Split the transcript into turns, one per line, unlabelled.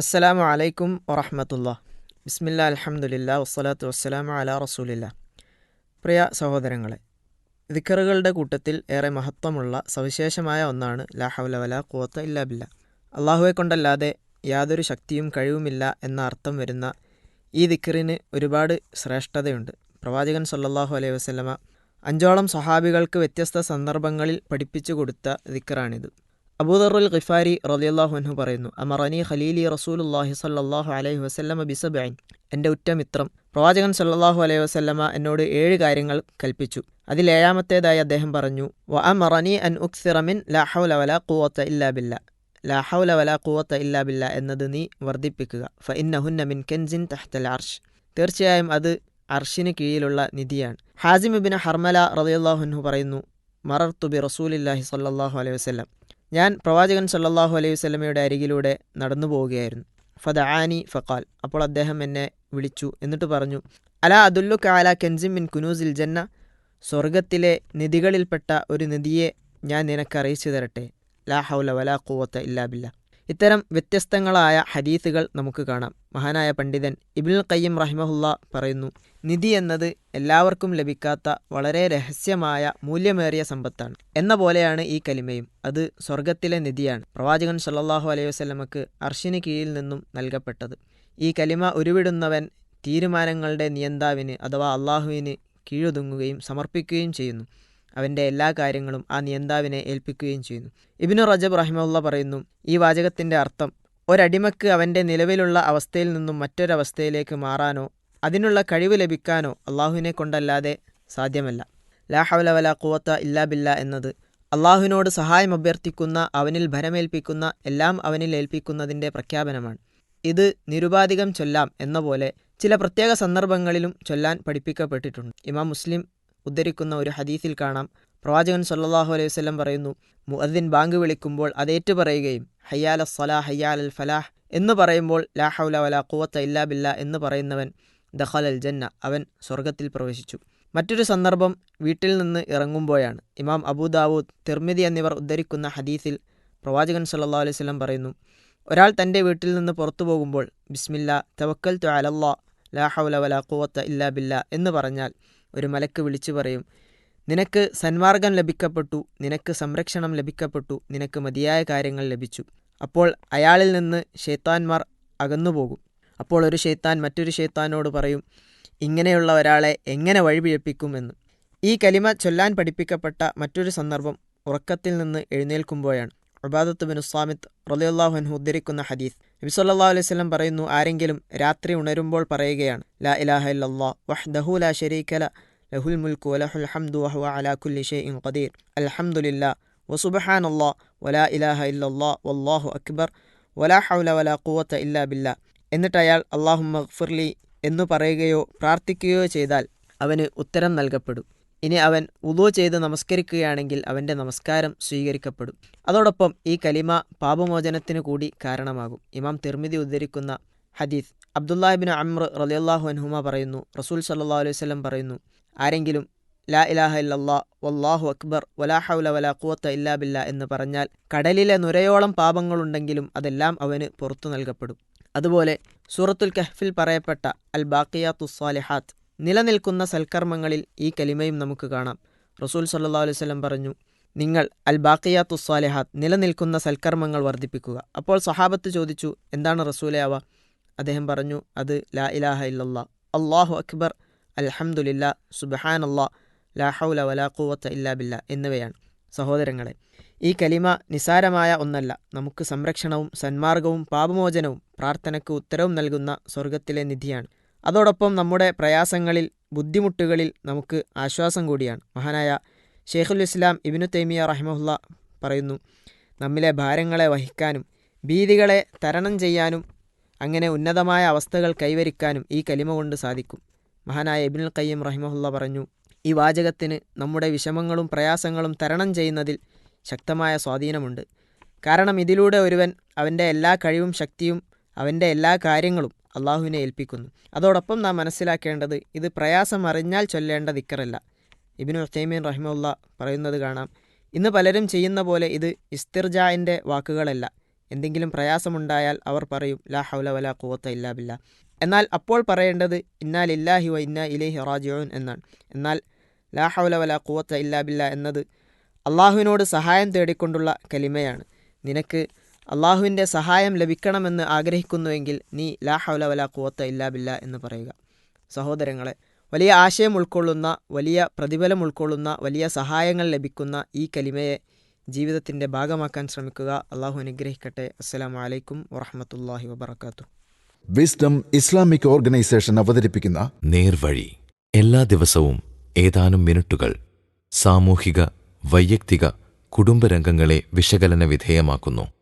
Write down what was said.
അസ്സലാമു അലൈക്കും വറഹമത്തുള്ള ബിസ്മില്ല അലഹമുല്ല വസ്സലാത്തു വസ്സലാമു അല റസൂലില്ല പ്രിയ സഹോദരങ്ങളെ ദിക്കറുകളുടെ കൂട്ടത്തിൽ ഏറെ മഹത്വമുള്ള സവിശേഷമായ ഒന്നാണ് ലാ ഹൗല വല ഖുവത്ത ഇല്ലാ ബില്ല. അള്ളാഹുവെ കൊണ്ടല്ലാതെ യാതൊരു ശക്തിയും കഴിവുമില്ല എന്ന അർത്ഥം വരുന്ന ഈ ദിക്കറിന് ഒരുപാട് ശ്രേഷ്ഠതയുണ്ട്. പ്രവാചകൻ സല്ലാഹു അലൈഹി വസ്ലമ അഞ്ചോളം സ്വഹാബികൾക്ക് വ്യത്യസ്ത സന്ദർഭങ്ങളിൽ പഠിപ്പിച്ചു കൊടുത്ത ദിക്കറാണിത്. അബൂദറുൽ ഖിഫാരി റളിയല്ലാഹു അൻഹു പറയുന്നു അമറനി ഖലീലി റസൂലുല്ലാഹി സല്ലാഹു അലൈഹി വസല്ലമ ബിസബൈൻ എന്റെ ഉറ്റമിത്രം പ്രവാചകൻ സല്ലാഹു അലൈഹി വസല്ലമ എന്നോട് ഏഴ് കാര്യങ്ങൾ കൽപ്പിച്ചു. അതിൽ ഏഴാമത്തേതായി അദ്ദേഹം പറഞ്ഞു വ അമറനി അൻ ഉക്സിറമിൻ ലാ ഹൗല വല ഖുവത്ത ഇല്ലാ ബില്ല. ലാ ഹൗല വല ഖുവത്ത ഇല്ലാ ബില്ല എന്നത് നീ വർദ്ധിപ്പിക്കുക. ഫ ഇന്നഹുന്ന മിൻ കെൻസിൻ തഹ്തൽ അർഷ് തീർച്ചയായും അത് അർഷിന് കീഴിലുള്ള നിധിയാണ്. ഹാസിം ഇബിൻ ഹർമല റളിയല്ലാഹു അൻഹു പറയുന്നു മറർത്തുബി റസൂലില്ലാഹി സല്ലാഹു അലൈഹി വസല്ലം. ഞാൻ പ്രവാചകൻ സല്ലാഹു അലൈഹി വസല്ലമയുടെ അരികിലൂടെ നടന്നു പോവുകയായിരുന്നു ഫദ ആനി ഫക്കാൽ അപ്പോൾ അദ്ദേഹം എന്നെ വിളിച്ചു. എന്നിട്ട് പറഞ്ഞു അല അദുല്ലു കാല കെൻസിം മിൻ കുനൂസിൽ ജന്ന? സ്വർഗത്തിലെ നിധികളിൽപ്പെട്ട ഒരു നിധിയെ ഞാൻ നിനക്ക് അറിയിച്ചു തരട്ടെ. ലാ ഹൗല വലാ കൂവത്ത് ഇല്ലാ ബില്ല. ഇത്തരം വ്യത്യസ്തങ്ങളായ ഹദീസുകൾ നമുക്ക് കാണാം. മഹാനായ പണ്ഡിതൻ ഇബിൻ കയ്യം റഹിമഹുല്ല പറയുന്നു നിധി എന്നത് എല്ലാവർക്കും ലഭിക്കാത്ത വളരെ രഹസ്യമായ മൂല്യമേറിയ സമ്പത്താണ്. എന്ന പോലെയാണ് ഈ കലിമയും. അത് സ്വർഗത്തിലെ നിധിയാണ്. പ്രവാചകൻ സല്ലാഹു അലൈഹി വസ്ലമക്ക് അർഷിന് കീഴിൽ നിന്നും നൽകപ്പെട്ടത്. ഈ കലിമ ഉരുവിടുന്നവൻ തീരുമാനങ്ങളുടെ നിയന്താവിന് അഥവാ അള്ളാഹുവിന് കീഴൊതുങ്ങുകയും സമർപ്പിക്കുകയും ചെയ്യുന്നു. അവന്റെ എല്ലാ കാര്യങ്ങളും ആ നിയന്താവിനെ ഏൽപ്പിക്കുകയും ചെയ്യുന്നു. ഇബിനു റജബ് റഹിമുള്ള പറയുന്നു ഈ വാചകത്തിന്റെ അർത്ഥം ഒരടിമക്ക് അവന്റെ നിലവിലുള്ള അവസ്ഥയിൽ നിന്നും മറ്റൊരവസ്ഥയിലേക്ക് മാറാനോ അതിനുള്ള കഴിവ് ലഭിക്കാനോ അള്ളാഹുവിനെ കൊണ്ടല്ലാതെ സാധ്യമല്ല. ലാ ഹവല വല കുവത്ത ഇല്ലാ ബില്ല എന്നത് അള്ളാഹുവിനോട് സഹായം അഭ്യർത്ഥിക്കുന്ന അവനിൽ ഭരമേൽപ്പിക്കുന്ന എല്ലാം അവനിൽ ഏൽപ്പിക്കുന്നതിന്റെ പ്രഖ്യാപനമാണ്. ഇത് നിരുപാധികം ചൊല്ലാം എന്ന പോലെ ചില പ്രത്യേക സന്ദർഭങ്ങളിലും ചൊല്ലാൻ പഠിപ്പിക്കപ്പെട്ടിട്ടുണ്ട്. ഇമാം മുസ്ലിം ഉദ്ധരിക്കുന്ന ഒരു ഹദീസിൽ കാണാം. പ്രവാചകൻ സല്ലാഹു അലൈഹി വസല്ലം പറയുന്നു മുഅദ്ദിൻ ബാങ്ക് വിളിക്കുമ്പോൾ അതേറ്റു പറയുകയും ഹയ്യാൽ സലാ ഹയ്യാൽ അൽ ഫലാഹ് എന്ന് പറയുമ്പോൾ ലാ ഹൗല വലാ കുവത്ത ഇല്ലാ ബില്ല എന്ന് പറയുന്നവൻ ദഹൽ അൽ ജന്ന അവൻ സ്വർഗത്തിൽ പ്രവേശിച്ചു. മറ്റൊരു സന്ദർഭം വീട്ടിൽ നിന്ന് ഇറങ്ങുമ്പോഴാണ്. ഇമാം അബൂദാവൂദ് തിർമിതി എന്നിവർ ഉദ്ധരിക്കുന്ന ഹദീസിൽ പ്രവാചകൻ സല്ലാ അലൈഹി വസല്ലം പറയുന്നു ഒരാൾ തന്റെ വീട്ടിൽ നിന്ന് പുറത്തു പോകുമ്പോൾ ബിസ്മില്ല തവക്കൽ തു അലല്ലാ ലാ ഹൗല വലാ കുവത്ത ഇല്ലാ ബില്ല എന്ന് പറഞ്ഞാൽ ഒരു മലക്ക് വിളിച്ചു പറയും നിനക്ക് സന്മാർഗം ലഭിക്കപ്പെട്ടു നിനക്ക് സംരക്ഷണം ലഭിക്കപ്പെട്ടു നിനക്ക് മതിയായ കാര്യങ്ങൾ ലഭിച്ചു. അപ്പോൾ അയാളിൽ നിന്ന് ഷെയ്ത്താൻമാർ അകന്നുപോകും. അപ്പോൾ ഒരു ഷെയ്ത്താൻ മറ്റൊരു ഷെയ്ത്താനോട് പറയും ഇങ്ങനെയുള്ള ഒരാളെ എങ്ങനെ വഴിപിഴപ്പിക്കുമെന്ന് ഈ കലിമ ചൊല്ലാൻ പഠിപ്പിക്കപ്പെട്ട മറ്റൊരു സന്ദർഭം ഉറക്കത്തിൽ നിന്ന് എഴുന്നേൽക്കുമ്പോഴാണ്. ഉബാദത്ത് ബിൻ ഉസ്ലാമിത്ത് റലിയുള്ളാഹു അൻഹു ഉദ്ധരിക്കുന്ന ഹദീസ്. നബി അലൈഹി സ്വലം പറയുന്നു ആരെങ്കിലും രാത്രി ഉണരുമ്പോൾ പറയുകയാണ് ലാ ഇലാഹ ഇല്ലല്ലാ വഹ്ദഹു ലാ ഷെരീഖല ലഹുൽ മുൽക്കു വലഹുൽ ഹംദു വഹുവ അലാ കുല്ലി ഷൈഇൻ ഖദീർ അൽഹംദുലില്ലാ വസുബ്ഹാനല്ലാ വലാ ഇലാഹ ഇല്ലല്ലാ വല്ലാഹു അക്ബർ വലാ ഹൗല വലാ ഖുവത്ത ഇല്ലാ ബില്ല എന്നിട്ട് അയാൾ അള്ളാഹുമ്മ ഗഫിർലി എന്നു പറയുകയോ പ്രാർത്ഥിക്കുകയോ ചെയ്താൽ അവന് ഉത്തരം നൽകപ്പെടും. ഇനി അവൻ ഉദോ ചെയ്ത് നമസ്കരിക്കുകയാണെങ്കിൽ അവന്റെ നമസ്കാരം സ്വീകരിക്കപ്പെടും. അതോടൊപ്പം ഈ കലിമ പാപമോചനത്തിന് കൂടി കാരണമാകും. ഇമാം തിർമിതി ഉദ്ധരിക്കുന്ന ഹദീസ് അബ്ദുല്ലാഹിബിൻ അമ്ര റലിയല്ലാഹു അൻഹുമ പറയുന്നു. റസൂൽ സല്ലാ അലൈഹി വല്ലം പറയുന്നു ആരെങ്കിലും ലാ ഇലാഹ ഇല്ലല്ലാ വല്ലാഹു അക്ബർ വലാ ഹൗല വലാ ഖുവത്ത ഇല്ലാ ബില്ല എന്ന് പറഞ്ഞാൽ കടലിലെ നുരയോളം പാപങ്ങളുണ്ടെങ്കിലും അതെല്ലാം അവന് പുറത്തു നൽകപ്പെടും. അതുപോലെ സൂറത്തുൽ കഹ്ഫിൽ പറയപ്പെട്ട അൽ ബാക്കിയാത്തു സാലിഹാത്ത് നിലനിൽക്കുന്ന സൽക്കർമ്മങ്ങളിൽ ഈ കലിമയും നമുക്ക് കാണാം. റസൂൽ സല്ലാ അലൈഹി സ്വലം പറഞ്ഞു നിങ്ങൾ അൽ ബാക്കിയാത്തു നിലനിൽക്കുന്ന സൽക്കർമ്മങ്ങൾ വർദ്ധിപ്പിക്കുക. അപ്പോൾ സഹാബത്ത് ചോദിച്ചു എന്താണ് റസൂലെ അവ? അദ്ദേഹം പറഞ്ഞു അത് ലാ ഇലാഹ ഇല്ലല്ലാ അള്ളാഹു അക്ബർ. അൽഹമുല്ല സുബഹാൻ അല്ലാ ലാ ഹൗല വലാ ഇല്ലാ ബില്ല എന്നിവയാണ് സഹോദരങ്ങളെ. ഈ കലിമ നിസാരമായ ഒന്നല്ല. നമുക്ക് സംരക്ഷണവും സന്മാർഗവും പാപമോചനവും പ്രാർത്ഥനയ്ക്ക് ഉത്തരവും നൽകുന്ന സ്വർഗത്തിലെ നിധിയാണ്. അതോടൊപ്പം നമ്മുടെ പ്രയാസങ്ങളിൽ ബുദ്ധിമുട്ടുകളിൽ നമുക്ക് ആശ്വാസം കൂടിയാണ്. മഹാനായ ഷെയ്ഖുൽ ഇസ്ലാം ഇബിനു തൈമിയ റഹിമഹുല്ല പറയുന്നു നമ്മിലെ ഭാരങ്ങളെ വഹിക്കാനും ഭീതികളെ തരണം ചെയ്യാനും അങ്ങനെ ഉന്നതമായ അവസ്ഥകൾ കൈവരിക്കാനും ഈ കലിമ കൊണ്ട് സാധിക്കും. മഹാനായ ഇബിനുൽ കയ്യം റഹിമഹുല്ല പറഞ്ഞു ഈ വാചകത്തിന് നമ്മുടെ വിഷമങ്ങളും പ്രയാസങ്ങളും തരണം ചെയ്യുന്നതിൽ ശക്തമായ സ്വാധീനമുണ്ട്. കാരണം ഇതിലൂടെ ഒരുവൻ അവന്റെ എല്ലാ കഴിവും ശക്തിയും അവന്റെ എല്ലാ കാര്യങ്ങളും അള്ളാഹുവിനെ ഏൽപ്പിക്കുന്നു. അതോടൊപ്പം നാം മനസ്സിലാക്കേണ്ടത് ഇത് പ്രയാസം അറിഞ്ഞാൽ ചൊല്ലേണ്ട ദിക്കറല്ല. ഇബിനു ഉസൈമീൻ റഹിമുള്ള പറയുന്നത് കാണാം. ഇന്ന് പലരും ചെയ്യുന്ന പോലെ ഇത് ഇസ്തിർജാന്റെ വാക്കുകളല്ല. എന്തെങ്കിലും പ്രയാസമുണ്ടായാൽ അവർ പറയും ലാ ഹൗല വല കൂവത്ത ഇല്ലാ ബില്ല. എന്നാൽ അപ്പോൾ പറയേണ്ടത് ഇന്നാ ലില്ലാഹി വ ഇന്ന ഇലേഹി റാജിഊൻ എന്നാണ്. എന്നാൽ ലാ ഹൗല വല കൂവത്ത ഇല്ലാ ബില്ല എന്നത് അള്ളാഹുവിനോട് സഹായം തേടിക്കൊണ്ടുള്ള കലിമയാണ്. നിനക്ക് അള്ളാഹുവിന്റെ സഹായം ലഭിക്കണമെന്ന് ആഗ്രഹിക്കുന്നുവെങ്കിൽ നീ ലാ ഹൗല വല കൂവത്ത ഇല്ലാ ബില്ല എന്ന് പറയുക. സഹോദരങ്ങളെ വലിയ ആശയം ഉൾക്കൊള്ളുന്ന വലിയ പ്രതിഫലം ഉൾക്കൊള്ളുന്ന വലിയ സഹായങ്ങൾ ലഭിക്കുന്ന ഈ കലിമയെ ജീവിതത്തിന്റെ ഭാഗമാക്കാൻ ശ്രമിക്കുക. അള്ളാഹു അനുഗ്രഹിക്കട്ടെ. അസ്സലാമു വലൈക്കും വറഹമത്തല്ലാഹി വബർക്കാത്തു
വിസ്ഡം ഇസ്ലാമിക് ഓർഗനൈസേഷൻ അവതരിപ്പിക്കുന്ന
നേർവഴി. എല്ലാ ദിവസവും ഏതാനും മിനിറ്റുകൾ സാമൂഹിക വൈയക്തിക കുടുംബരംഗങ്ങളെ വിശകലന വിധേയമാക്കുന്നു.